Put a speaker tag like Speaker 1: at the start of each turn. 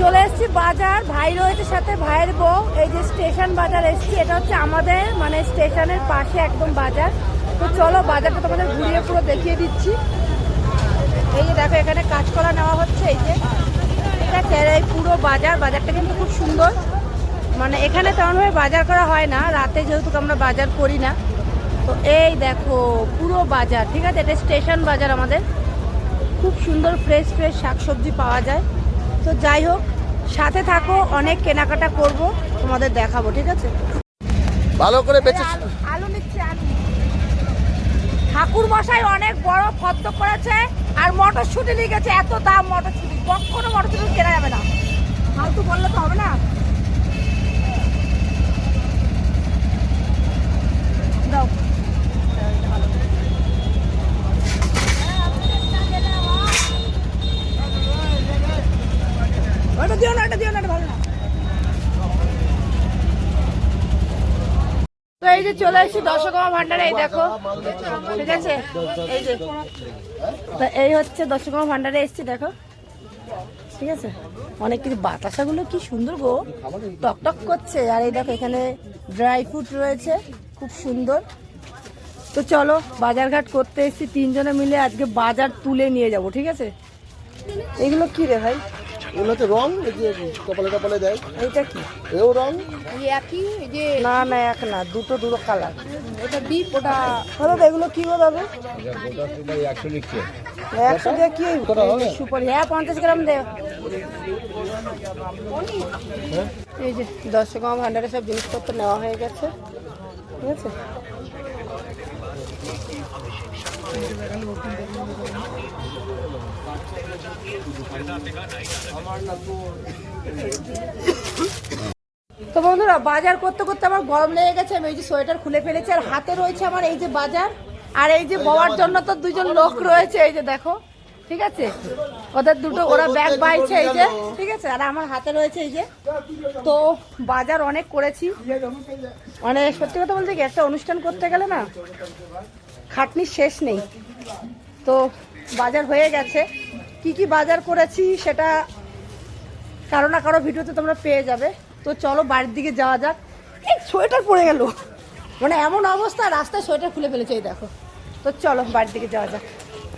Speaker 1: চলে এসেছি বাজার। ভাই রয়েছে সাথে ভাইয়ের বউ। এই যে স্টেশন বাজার এসেছি, এটা হচ্ছে আমাদের মানে স্টেশনের পাশে একদম বাজার। তো চলো বাজারটা তোমাদের ঘুরিয়ে পুরো দেখিয়ে দিচ্ছি। এই যে দেখো, এখানে কাঁচকলা নেওয়া হচ্ছে, এই যে। ঠিক এই পুরো বাজার। বাজারটা কিন্তু খুব সুন্দর। মানে এখানে তেমনভাবে বাজার করা হয় না, রাতে যেহেতু আমরা বাজার করি না। তো এই দেখো, পুরো বাজার, ঠিক আছে? এটা স্টেশন বাজার আমাদের। খুব সুন্দর ফ্রেশ ফ্রেশ শাকসবজি পাওয়া যায়। তো যাই হোক সাথে থাকো অনেক কেনাকাটা করব তোমাদের দেখাবো ঠিক আছে?
Speaker 2: ভালো করে বেঁচে
Speaker 1: আলু নিচ্ছে আলু। ঠাকুর মশাই অনেক বড় ফত করেছে আর মটরশুটি নিয়ে গেছে এত দাম মটরশুটি। কখনো মটরশুটি কেনা যাবে না। ফালতু বললে তো হবে না দাও এই যে চলে এসেছি দশকমা ভান্ডারে, এই দেখো। ঠিক আছে? এই যে। তো এই হচ্ছে দশকমা ভান্ডারে এসেছি, দেখো। ঠিক আছে? অনেক কিছু, বাতাসাগুলো কি সুন্দর গো। টক টক করছে। আর এই দেখো, এখানে ড্রাই ফ্রুট রয়েছে। খুব সুন্দর। তো চলো, বাজারঘাট করতে এসেছি তিনজনে মিলে। আজকে বাজার তুলে নিয়ে যাব, ঠিক আছে? এগুলো কি রে ভাই?
Speaker 2: এগুলো হচ্ছে রং এই যে কপালে কপালে দেয়।
Speaker 1: এইটা কি?
Speaker 2: এও রং?
Speaker 3: একই এই যে
Speaker 1: না না এক না দুটো দুটো কালার
Speaker 3: ওটা ডিপ ওটা
Speaker 1: দাদা এগুলো কি গো দাদা? একশো দিয়ে কি সুপারি হ্যাঁ পঞ্চাশ গ্রাম দে। এই যে দশ গ্রাম ভান্ডারে সব জিনিসপত্র নেওয়া হয়ে গেছে। ঠিক আছে? তো বন্ধুরা, বাজার করতে করতে আমার গরম লেগে গেছে, আমি এই যে সোয়েটার খুলে ফেলেছি, আর হাতে রয়েছে আমার এই যে বাজার, আর এই যে বওয়ার জন্য তো দুজন লোক রয়েছে, এই যে দেখো, ঠিক আছে? ওদের দুটো, ওরা ব্যাগ বাইছে, এই যে, ঠিক আছে? আর আমার হাতে রয়েছে এই যে, তো বাজার অনেক করেছি। মানে সত্যি কথা বলতে কি, একটা অনুষ্ঠান করতে গেলে না, খাটনির শেষ নেই। তো বাজার হয়ে গেছে। কি কি বাজার করেছি সেটা কারও না কারও ভিডিওতে তোমরা পেয়ে যাবে। তো চলো বাড়ির দিকে যাওয়া যাক। এই সোয়েটার পরে গেল। মানে এমন অবস্থা, রাস্তায় সোয়েটার খুলে ফেলেছে, এই দেখো। তো চলো বাড়ির দিকে যাওয়া যাক।